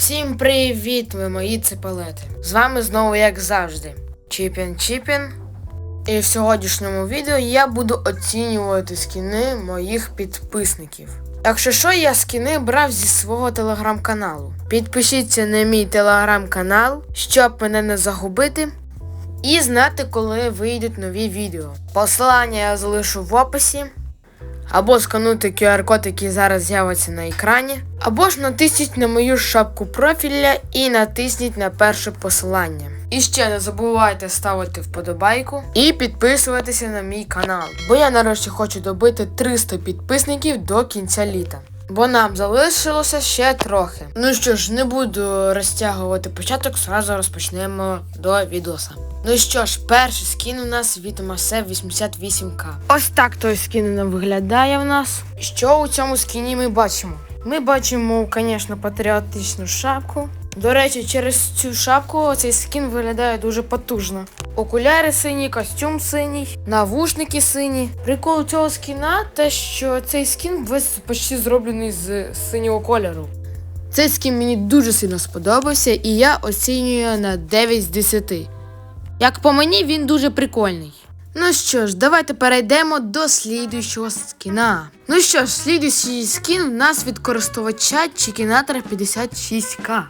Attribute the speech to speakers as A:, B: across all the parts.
A: Всім привіт, ви мої ципалети. З вами знову, як завжди, Чіпін Чіпін. І в сьогоднішньому відео я буду оцінювати скіни моїх підписників. Якщо що, я скіни брав зі свого телеграм-каналу. Підпишіться на мій телеграм-канал, щоб мене не загубити. І знати, коли вийдуть нові відео. Посилання я залишу в описі. Або скануйте QR-код, який зараз з'явиться на екрані, або ж натисніть на мою шапку профіля і натисніть на перше посилання. І ще не забувайте ставити вподобайку і підписуватися на мій канал. Бо я нарешті хочу добити 300 підписників до кінця літа. Бо нам залишилося ще трохи. Ну що ж, не буду розтягувати початок, зразу розпочнемо до відоса. Ну що ж, перший скін у нас від Масе 88к. Ось так той скін нам виглядає в нас. Що у цьому скіні ми бачимо? Ми бачимо, звісно, патріотичну шапку. До речі, через цю шапку цей скін виглядає дуже потужно. Окуляри сині, костюм синій, навушники сині. Прикол цього скіна те, що цей скін весь почти зроблений з синього кольору. Цей скін мені дуже сильно сподобався, і я оцінюю на 9 з 10. Як по мені, він дуже прикольний. Ну що ж, давайте перейдемо до слідуючого скіна. Ну що ж, слідуючий скін в нас від користувача Чікінатора 56к.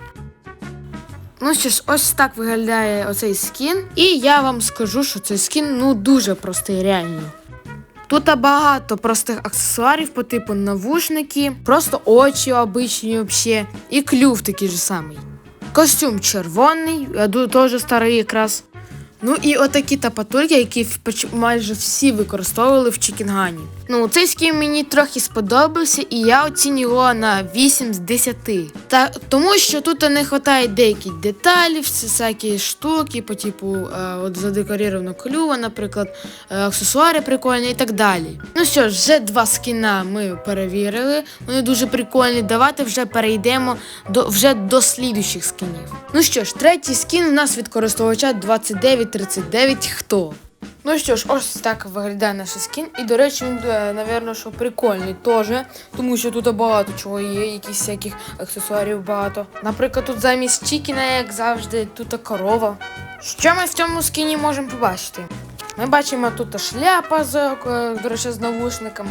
A: Ну що ж, ось так виглядає оцей скін. І я вам скажу, що цей скін ну дуже простий, реально. Тут багато простих аксесуарів по типу навушники, просто очі обичні взагалі, і клюв такий же самий. Костюм червоний, я ду- теж старий якраз. Ну і отакі тапатульки, які майже всі використовували в Чікінгані. Ну, цей скін мені трохи сподобався, і я оцінюю його на 8 з 10. Та, тому що тут не вистачає деяких деталей, всі всякі штуки, по типу е, от задекорировано клюва, наприклад, е, аксесуари прикольні і так далі. Ну що ж, вже два скіна ми перевірили. Вони дуже прикольні. Давайте вже перейдемо до вже до слідуючих скінів. Ну що ж, третій скін у нас від користувача 2939 хто. Ну що ж, ось так виглядає наш скін. І, до речі, він, е, напевно, що прикольний теж, тому що тут багато чого є, якісь всяких аксесуарів багато. Наприклад, тут замість Чікіна, як завжди, тут корова. Що ми в цьому скіні можемо побачити? Ми бачимо тут шляпа з, е, до речі, з навушниками,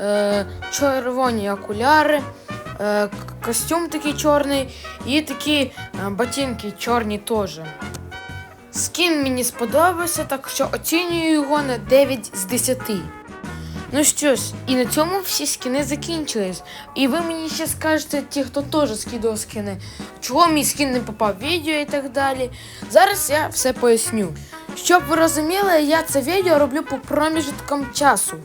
A: е, червоні окуляри, костюм такий чорний і такі ботинки чорні теж. Скін мені сподобався, так що оцінюю його на 9 з 10. Ну що ж, і на цьому всі скіни закінчились. І ви мені ще скажете, ті, хто теж скидав скини, чого мій скін не попав в відео і так далі. Зараз я все поясню. Щоб ви розуміли, я це відео роблю по проміжкам часу.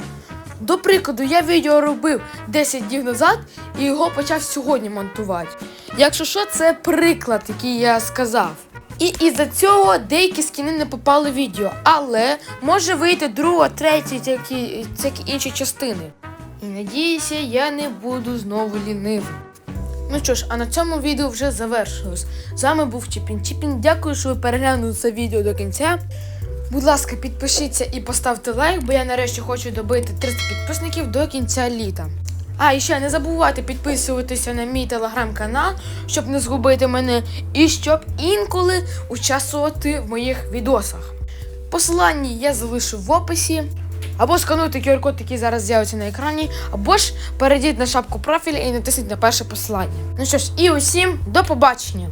A: До прикладу, я відео робив 10 днів назад і його почав сьогодні монтувати. Якщо що, це приклад, який я сказав. І із-за цього деякі скіни не попали в відео, але може вийти друга, третя, такі інші частини. І надіюся, я не буду знову лінивим. Ну що ж, а на цьому відео вже завершилось. З вами був Чіпін Чіпін. Дякую, що ви переглянули це відео до кінця. Будь ласка, підпишіться і поставте лайк, бо я нарешті хочу добити 300 підписників до кінця літа. А, і ще не забувайте підписуватися на мій телеграм-канал, щоб не згубити мене, і щоб інколи участвувати в моїх відосах. Посилання я залишу в описі. Або скануйте QR-код, який зараз з'явиться на екрані, або ж перейдіть на шапку профіля і натисніть на перше посилання. Ну що ж, і усім до побачення!